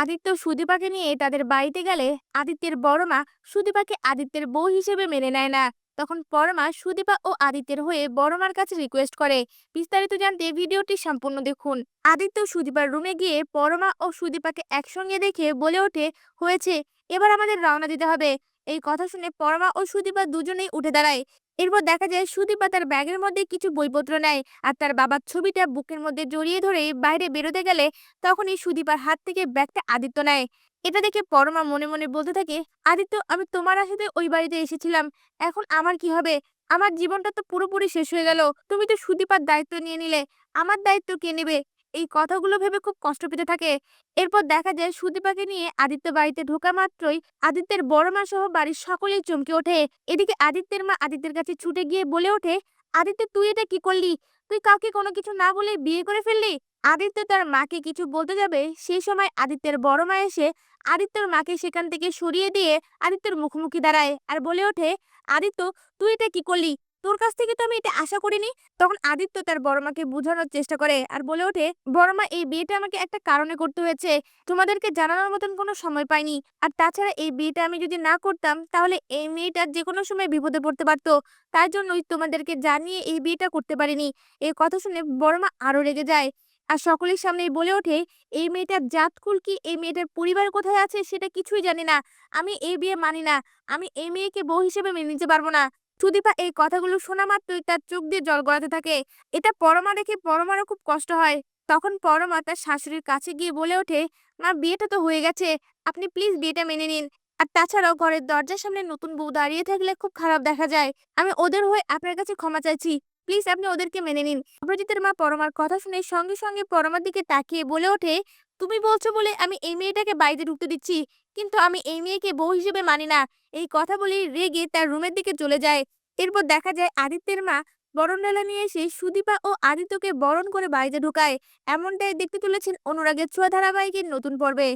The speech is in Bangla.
আদিত্য সুদীপাকে নিয়ে তাদের বাড়িতে গেলে আদিত্যের বড় মা সুদীপাকে আদিত্যের বউ হিসেবে মেনে নেয় না। তখন পরমা সুদীপা ও আদিত্যের হয়ে বড়মার কাছে রিকোয়েস্ট করে। বিস্তারিত জানতে ভিডিওটি সম্পূর্ণ দেখুন। আদিত্য সুদীপার রুমে গিয়ে পরমা ও সুদীপাকে একসঙ্গে দেখে বলে ওঠে, হয়েছে, এবার আমাদের রওনা দিতে হবে। এই কথা শুনে পরমা ও সুদীপা দুজনেই উঠে দাঁড়ায়। এরপর দেখা যায় সুদীপা তার ব্যাগের মধ্যে কিছু বইপত্র নেয়। আর তার বাবার ছবিটা বুকের মধ্যে জড়িয়ে ধরে বাইরে বেরোতে গেলে তখনই সুদীপার হাত থেকে ব্যাগটা আদিত্য নেয়। এটা দেখে পরমা মনে মনে বলতে থাকে, আদিত্য, আমি তোমার আশাতে ওই বাড়িতে এসেছিলাম। এখন আমার কি হবে? আমার জীবনটা তো পুরোপুরি শেষ হয়ে গেল। তুমি তো সুদীপার দায়িত্ব নিয়ে নিলে। আমার দায়িত্ব কে নেবে? এই কথাগুলো ভেবে খুব কষ্ট পেতে থাকে। এরপর দেখা যায় সুদীপাকে নিয়ে আদিত্য বাড়িতে ঢোকা মাত্রই আদিত্যের বড় মা সহ বাড়ির সকলেই চমকে ওঠে। এদিকে আদিত্যের মা আদিত্যের কাছে ছুটে গিয়ে বলে ওঠে, আদিত্য, তুই এটা কি করলি? তুই কাউকে কোনো কিছু না বলে বিয়ে করে ফেললি? আদিত্য তার মাকে কিছু বলতে যাবে? সেই সময় আদিত্যের বড় মা এসে আদিত্যর মাকে সেখান থেকে সরিয়ে দিয়ে আদিত্যর মুখোমুখি দাঁড়ায় আর বলে ওঠে, আদিত্য, তুই এটা কি করলি? তোর কাছ থেকে তো আমি এটা আশা করিনি। তখন আদিত্য তার বড় মাকে বোঝানোর চেষ্টা করে আর বলে ওঠে বড় মা এই বিয়েটা আমাকে একটা কারণে করতে হয়েছে। তোমাদেরকে জানানোর মতন কোনো সময় পাইনি। আর তাছাড়া এই বিয়েটা আমি যদি না করতাম, তাহলে এই মেয়েটা যে কোনো সময় বিপদে পড়তে পারতো। তার জন্যই তোমাদেরকে জানিয়ে এই বিয়েটা করতে পারিনি। এই কথা শুনে বড় মা আরও রেগে যায়। আর সকলের সামনে বলে ওঠে, এই মেয়েটার জাতকুল কি? এই মেয়েটার পরিবার কোথায় আছে? সেটা কিছুই জানি না। আমি এই বিয়ে মানি না। আমি এই মেয়েকে বউ হিসেবে মেনে নিতে পারব না। সুদীপা এই কথাগুলো শোনা মাত্রই তার চোখ দিয়ে জল গড়াতে থাকে, এটা পরমা দেখে পরমারও খুব কষ্ট হয়। তখন পরমা তার শাশুড়ির কাছে গিয়ে বলে ওঠে, মা, বিয়েটা তো হয়ে গেছে, আপনি প্লিজ বিয়েটা মেনে নিন। আর তাছাড়াও ঘরের দরজার সামনে নতুন বউ দাঁড়িয়ে থাকলে খুব খারাপ দেখা যায়। আমি ওদের হয়ে আপনার কাছে ক্ষমা চাইছি প্লিজ আপনি ওদেরকে মেনে নিন। অপরাজিতের মা পরমার কথা শুনে সঙ্গে সঙ্গে পরমার দিকে তাকিয়ে বলে ওঠে, তুমি বলছো বলে আমি এই মেয়েটাকে বাড়িতে ঢুকতে দিচ্ছি কিন্তু আমি এই মেয়েকে বউ হিসেবে মানি না। এই কথা বলেই রেগে তার রুমের দিকে চলে যায়। এরপর দেখা যায় আদিত্যের মা বরণডালা নিয়ে এসে সুদীপা ও আদিত্যকে বরণ করে বাড়িতে ঢুকায়। এমনটাই দেখতে চলেছেন অনুরাগের ছোঁয়া ধারাবাহিকের নতুন পর্বে।